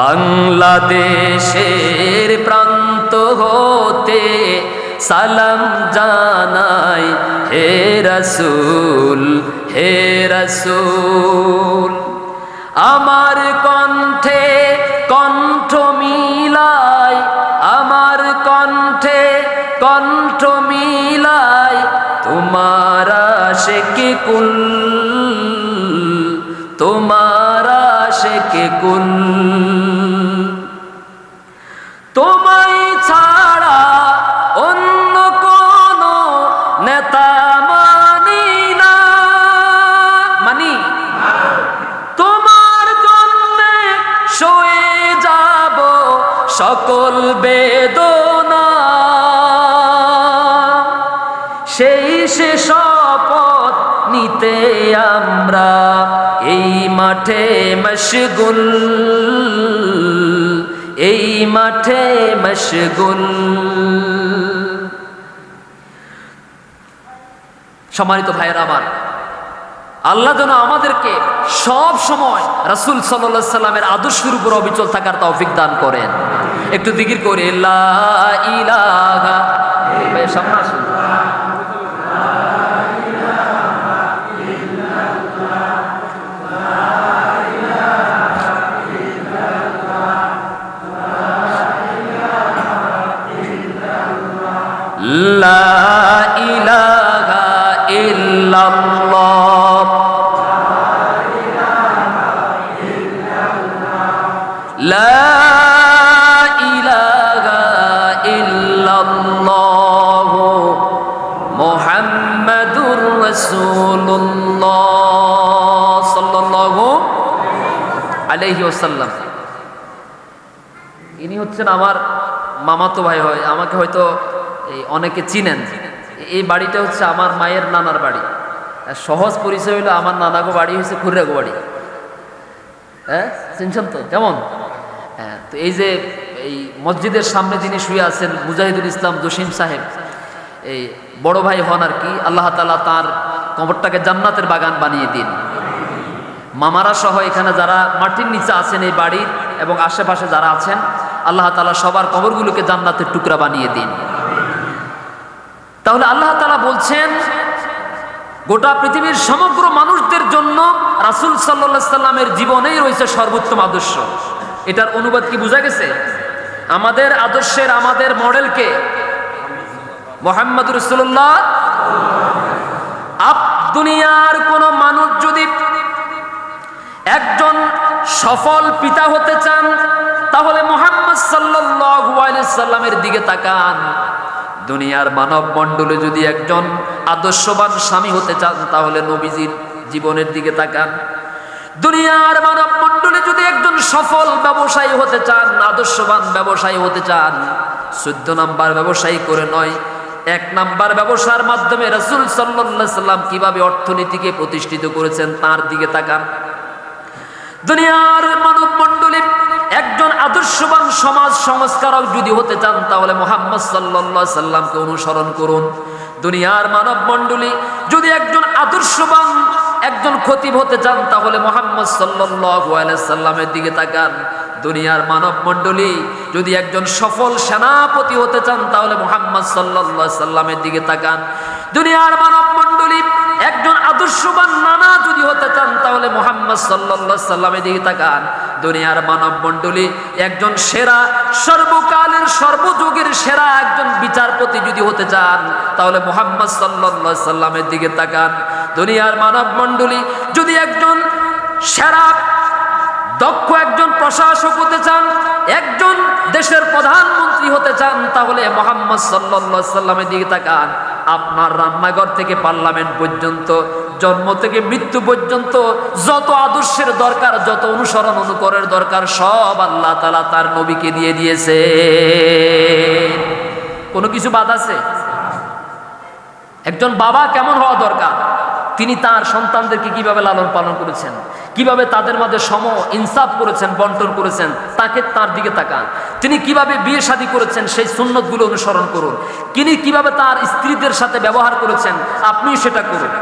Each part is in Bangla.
বাংলাদেশের প্রান্ত হতে সালাম জানাই, হে রসুল হে রসুল। আমার কণ্ঠে কণ্ঠ মিলাই, আমার কণ্ঠে কণ্ঠ মিলাই, তোমার আশেকে কুল, তোমার আশেকে কুল তোমায় ছাড়া অন্য কোন নেতা মানি না। মানি? তোমার জন্যে সয়ে যাব সকল বেদনা। সেই সে শপথ নিতে আমরা এই মাঠে মশগুল, এই মাঠে মশগুল সম্মানিত ভাইয়ের আমার, আল্লাহ যেন আমাদেরকে সব সময় রাসুল সাল্লাহ সাল্লামের আদর্শের উপর অবিচল থাকার তৌফিক দান করেন একটু দিকির করে, লা ইলাহা সামনে আসুন। লা ইলাহা ইল্লাল্লাহ। লা ইলাহা ইল্লাল্লাহ। মুহাম্মাদুর রাসূলুল্লাহ সাল্লাল্লাহু আলাইহি ওয়াসাল্লাম। ইনি হচ্ছেন আমার মামাতো ভাই হয়, আমাকে হয়তো এই অনেকে চিনেন এই বাড়িটা হচ্ছে আমার মায়ের নানার বাড়ি। সহজ পরিচয় হলো আমার নানাগো বাড়ি হচ্ছে খুররাগো বাড়ি। হ্যাঁ চিনছেন তো? কেমন? হ্যাঁ তো এই যে এই মসজিদের সামনে যিনি শুয়ে আছেন মুজাহিদুল ইসলাম জসিম সাহেব, এই বড় ভাই হন আর কি, আল্লাহ তালা তার কবরটাকে জান্নাতের বাগান বানিয়ে দিন। মামারা সহ এখানে যারা মাটির নিচে আছেন এই বাড়ির এবং আশেপাশে যারা আছেন, আল্লাহ তালা সবার কবরগুলোকে জান্নাতের টুকরা বানিয়ে দিন। তাহলে আল্লাহ তালা বলছেন, গোটা পৃথিবীর সমগ্র মানুষদের জন্য রাসুল সাল্লা সাল্লামের জীবনেই রয়েছে সর্বোত্তম আদর্শ। এটার অনুবাদ কি বোঝা গেছে? আমাদের আদর্শের আমাদের মডেলকে মোহাম্মদ রসুল্লাহ আপ দুনিয়ার কোন মানুষ যদি একজন সফল পিতা হতে চান, তাহলে মোহাম্মদ সাল্লামের দিকে তাকান। দুনিয়ার মানব মণ্ডলে যদি একজন আদর্শবান স্বামী হতে চান, তাহলে নবীজির জীবনের দিকে তাকান। দুনিয়ার মানব মণ্ডলে যদি একজন সফল ব্যবসায়ী হতে চান, আদর্শবান ব্যবসায়ী হতে চান, চোদ্দ নাম্বার ব্যবসায়ী করে নয়, এক নাম্বার ব্যবসার মাধ্যমে রসুল সাল্লাহ সাল্লাম কীভাবে অর্থনীতিকে প্রতিষ্ঠিত করেছেন, তার দিকে তাকান। দুনিয়ার মানব মণ্ডলী একজন আদর্শবান সমাজ সংস্কারক যদি হতে চান, তাহলে মোহাম্মদ সাল্লা সাল্লামকে অনুসরণ করুন। দুনিয়ার মানব মণ্ডলী যদি একজন আদর্শবান, একজন খতিব হতে চান, তাহলে মোহাম্মদ সাল্লাহ সাল্লামের দিকে তাকান। দুনিয়ার মানব মণ্ডলী যদি একজন সফল সেনাপতি হতে চান, তাহলে মোহাম্মদ সাল্লাহ সাল্লামের দিকে তাকান। দুনিয়ার মানব মণ্ডলী একজন আদর্শবান নানা যদি হতে চান, তাহলে মোহাম্মদ সাল্লা সাল্লামের দিকে তাকান। দুনিয়ার মানব মণ্ডলী একজন সেরা, সর্বকালের সর্বযুগের সেরা একজন বিচারপতি যদি হতে চান, তাহলে মোহাম্মদ সাল্লা সাল্লামের দিকে তাকান। দুনিয়ার মানব মণ্ডলী যদি একজন সেরা, দক্ষ একজন প্রশাসক হতে চান, একজন দেশের প্রধানমন্ত্রী হতে চান, তাহলে মোহাম্মদ সাল্লা সাল্লামের দিকে তাকান। আপনার রান্নাঘর থেকে পার্লামেন্ট পর্যন্ত জন্ম থেকে মৃত্যু পর্যন্ত যত আদর্শের দরকার, যত অনুসরণ অনুকরের দরকার, সব আল্লাহ তালা তার নবীকে দিয়ে দিয়েছে। কোনো কিছু বাদ আছে? একজন বাবা কেমন হওয়া দরকার? তিনি তার সন্তানদেরকে কীভাবে লালন পালন করেছেন? কীভাবে তাদের মাঝে সম ইনসাফ করেছেন, বন্টন করেছেন? তাকে তার দিকে তাকান। তিনি কীভাবে বিয়ে শাদী করেছেন, সেই সুন্নতগুলো অনুসরণ করুন। তিনি কীভাবে তার স্ত্রীদের সাথে ব্যবহার করেছেন, আপনিও সেটা করুন।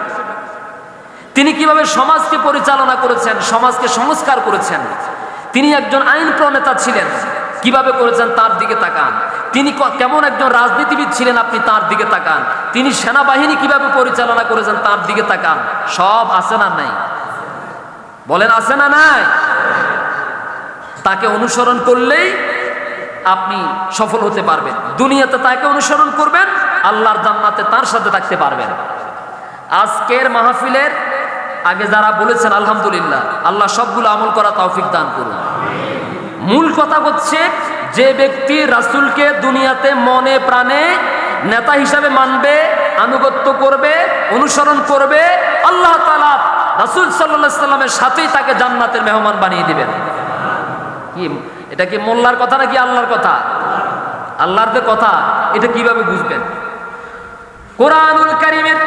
তিনি কীভাবে সমাজকে পরিচালনা করেছেন, সমাজকে সংস্কার করেছেন? তিনি একজন আইন প্রণেতা ছিলেন। কীভাবে করেছেন তার দিকে তাকান। তিনি কেমন একজন রাজনীতিবিদ ছিলেন আপনি তার দিকে তাকান। তিনি সেনাবাহিনী কীভাবে পরিচালনা করেছেন তার দিকে তাকান। সব আছে না নাই? বলেন আছে না নাই? তাকে অনুসরণ করলেই আপনি সফল হতে পারবেন। দুনিয়াতে তাকে অনুসরণ করবেন, আল্লাহর জান্নাতে তার সাথে থাকতে পারবেন। আজকের মাহফিলের আগে যারা বলেছেন, আলহামদুলিল্লাহ, আল্লাহ সবগুলো আমল করা তৌফিক দান করুন। মূল কথা হচ্ছে, যে ব্যক্তি রাসূলকে দুনিয়াতে মনে প্রাণে নেতা হিসাবে মানবে, আনুগত্য করবে, অনুসরণ করবে, আল্লাহ তাআলা রাসূল সাল্লামের সাথেই তাকে জান্নাতের মেহমান বানিয়ে দিবেন। কি, এটা কি মোল্লার কথা নাকি আল্লাহর কথা? আল্লাহর কথা, এটা কীভাবে বুঝবেন? কোরআনুল কারিমের